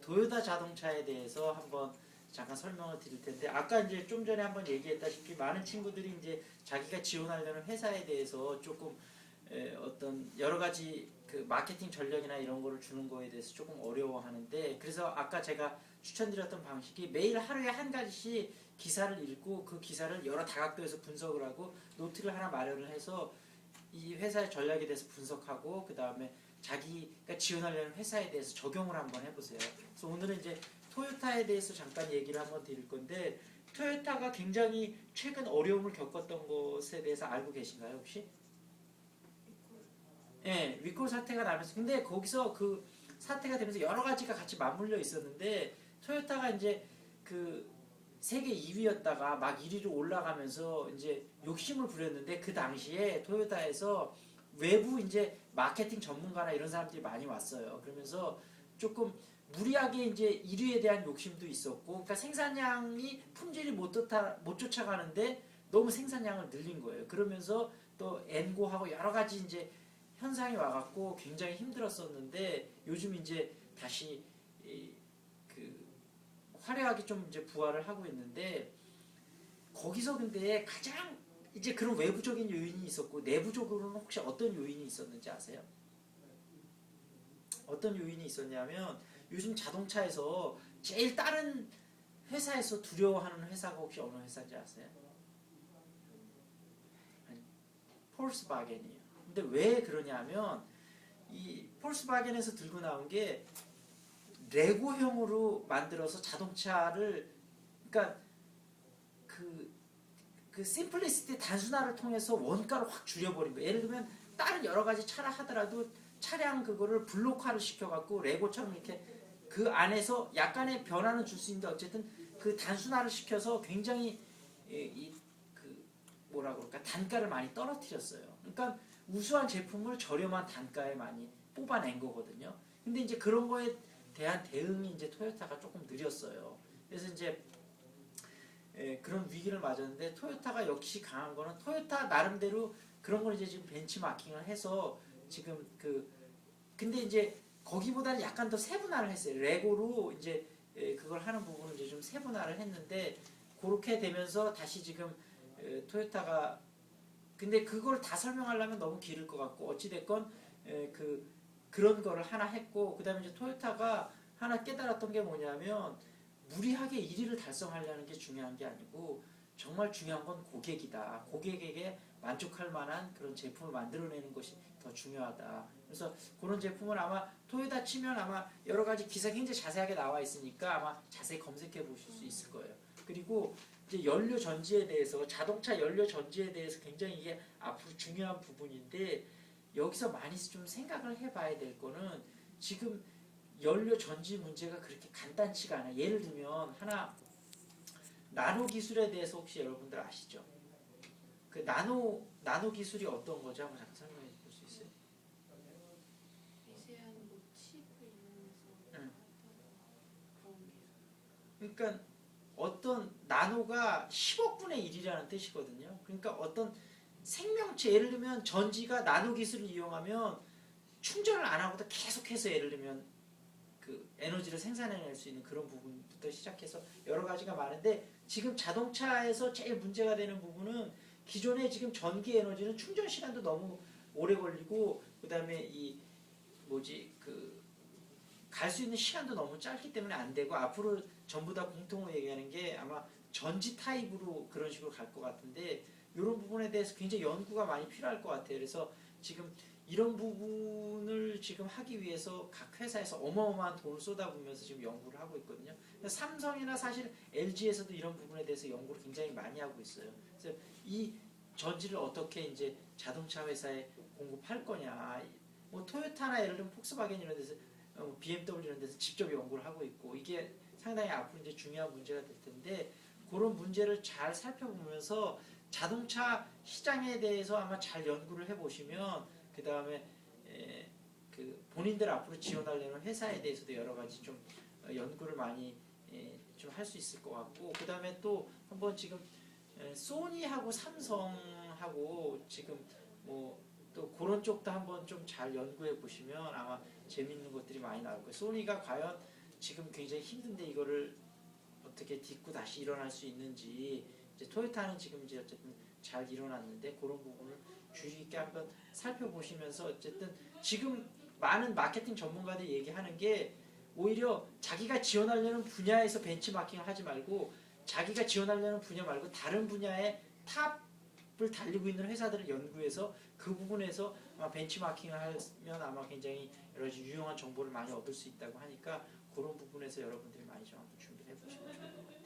그 도요타 자동차에 대해서 한번 잠깐 설명을 드릴 텐데 아까 이제 좀 전에 한번 얘기했다시피 많은 친구들이 이제 자기가 지원하려는 회사에 대해서 조금 에, 어떤 여러 가지 그 마케팅 전략이나 이런 거를 주는 거에 대해서 조금 어려워하는데 그래서 아까 제가 추천드렸던 방식이 매일 하루에 한 가지씩 기사를 읽고 그 기사를 여러 다각도에서 분석을 하고 노트를 하나 마련을 해서 이 회사의 전략에 대해서 분석하고 그 다음에 자기가 지원하려는 회사에 대해서 적용을 한번 해보세요. 그래서 오늘은 이제 토요타에 대해서 잠깐 얘기를 한번 드릴 건데 토요타가 굉장히 최근 어려움을 겪었던 것에 대해서 알고 계신가요 혹시? 예, 위콜 사태가 나면서 근데 거기서 그 사태가 되면서 여러 가지가 같이 맞물려 있었는데 토요타가 이제 그 세계 2위였다가 막 1위로 올라가면서 이제 욕심을 부렸는데 그 당시에 토요타에서 외부 이제 마케팅 전문가나 이런 사람들이 많이 왔어요. 그러면서 조금 무리하게 이제 1위에 대한 욕심도 있었고, 그러니까 생산량이 품질이 못, 쫓아, 못 쫓아가는데 너무 생산량을 늘린 거예요. 그러면서 또 엔고하고 여러 가지 이제 현상이 와갖고 굉장히 힘들었었는데 요즘 이제 다시 이, 그 화려하게 좀 이제 부활을 하고 있는데 거기서 근데 가장 이제 그런 외부적인 요인이 있었고 내부적으로는 혹시 어떤 요인이 있었는지 아세요? 어떤 요인이 있었냐면 요즘 자동차에서 제일 다른 회사에서 두려워하는 회사가 혹시 어느 회사인지 아세요? 폴스바겐이에요. 근데 왜 그러냐면 이 폴스바겐에서 들고 나온 게 레고형으로 만들어서 자동차를 그러니까 그, 그 심플리시티 단순화를 통해서 원가를 확 줄여버린 거예요. 예를 들면 다른 여러 가지 차를 하더라도 차량 그거를 블록화를 시켜갖고 레고처럼 이렇게 그 안에서 약간의 변화는 줄 수 있는데 어쨌든 그 단순화를 시켜서 굉장히 이 그 뭐라 그럴까 단가를 많이 떨어뜨렸어요. 그러니까 우수한 제품을 저렴한 단가에 많이 뽑아낸 거거든요. 근데 이제 그런 거에 대한 대응이 이제 토요타가 조금 느렸어요. 그래서 이제 예, 그런 위기를 맞았는데 토요타가 역시 강한 거는 토요타 나름대로 그런 걸 이제 지금 벤치마킹을 해서 지금 그 근데 이제 거기보다는 약간 더 세분화를 했어요. 레고로 이제 예, 그걸 하는 부분을 이제 좀 세분화를 했는데 그렇게 되면서 다시 지금 예, 토요타가 근데 그걸 다 설명하려면 너무 길을 것 같고 어찌 됐건 예, 그 그런 거를 하나 했고 그다음에 이제 토요타가 하나 깨달았던 게 뭐냐면 무리하게 1위를 달성하려는 게 중요한 게 아니고 정말 중요한 건 고객이다. 고객에게 만족할 만한 그런 제품을 만들어내는 것이 더 중요하다. 그래서 그런 제품을 아마 토요타 치면 아마 여러 가지 기사 굉장히 자세하게 나와 있으니까 아마 자세히 검색해 보실 수 있을 거예요. 그리고 이제 연료 전지에 대해서 자동차 연료 전지에 대해서 굉장히 이게 앞으로 중요한 부분인데 여기서 많이 좀 생각을 해봐야 될 거는 지금 연료 전지 문제가 그렇게 간단치가 않아요. 예를 들면 하나 나노 기술에 대해서 혹시 여러분들 아시죠? 그 나노 나노 기술이 어떤 거죠? 한번 잠깐 설명해 볼수 있어요? 미세한 뭐 칩을 이용해서 응. 그런 게 그러니까 어떤 나노가 10억 분의 1이라는 뜻이거든요. 그러니까 어떤 생명체 예를 들면 전지가 나노 기술을 이용하면 충전을 안 하고도 계속해서 예를 들면 그 에너지를 생산해낼 수 있는 그런 부분부터 시작해서 여러 가지가 많은데 지금 자동차에서 제일 문제가 되는 부분은 기존에 지금 전기 에너지는 충전 시간도 너무 오래 걸리고 그다음에 이 뭐지 그 갈 수 있는 시간도 너무 짧기 때문에 안 되고 앞으로 전부 다 공통으로 얘기하는 게 아마 전지 타입으로 그런 식으로 갈 것 같은데 이런 부분에 대해서 굉장히 연구가 많이 필요할 것 같아요. 그래서 지금 이런 부분을 지금 하기 위해서 각 회사에서 어마어마한 돈을 쏟아부으면서 지금 연구를 하고 있거든요. 삼성이나 사실 LG에서도 이런 부분에 대해서 연구를 굉장히 많이 하고 있어요. 그래서 이 전지를 어떻게 이제 자동차 회사에 공급할 거냐. 뭐 토요타나 예를 들면 폭스바겐 이런 데서 어, BMW 이런 데서 직접 연구를 하고 있고 이게 상당히 앞으로 이제 중요한 문제가 될 텐데 그런 문제를 잘 살펴보면서 자동차 시장에 대해서 아마 잘 연구를 해보시면 그 다음에 그 본인들 앞으로 지원하려는 회사에 대해서도 여러 가지 좀 어, 연구를 많이 좀 할 수 있을 것 같고 그 다음에 또 한번 지금 에, 소니하고 삼성하고 지금 뭐 또 그런 쪽도 한번 좀 잘 연구해 보시면 아마 재밌는 것들이 많이 나올 거예요. 소니가 과연 지금 굉장히 힘든데 이거를 어떻게 딛고 다시 일어날 수 있는지 이제 토요타는 지금 이제 어쨌든 잘 일어났는데 그런 부분을 주의 깊게 한번 살펴보시면서 어쨌든 지금 많은 마케팅 전문가들이 얘기하는 게 오히려 자기가 지원하려는 분야에서 벤치마킹을 하지 말고 자기가 지원하려는 분야 말고 다른 분야의 탑을 달리고 있는 회사들을 연구해서 그 부분에서 아마 벤치마킹을 하면 아마 굉장히 여러 가지 유용한 정보를 많이 얻을 수 있다고 하니까 그런 부분에서 여러분들이 많이 좀 한번 준비를 해보시면 좋을 것 같아요.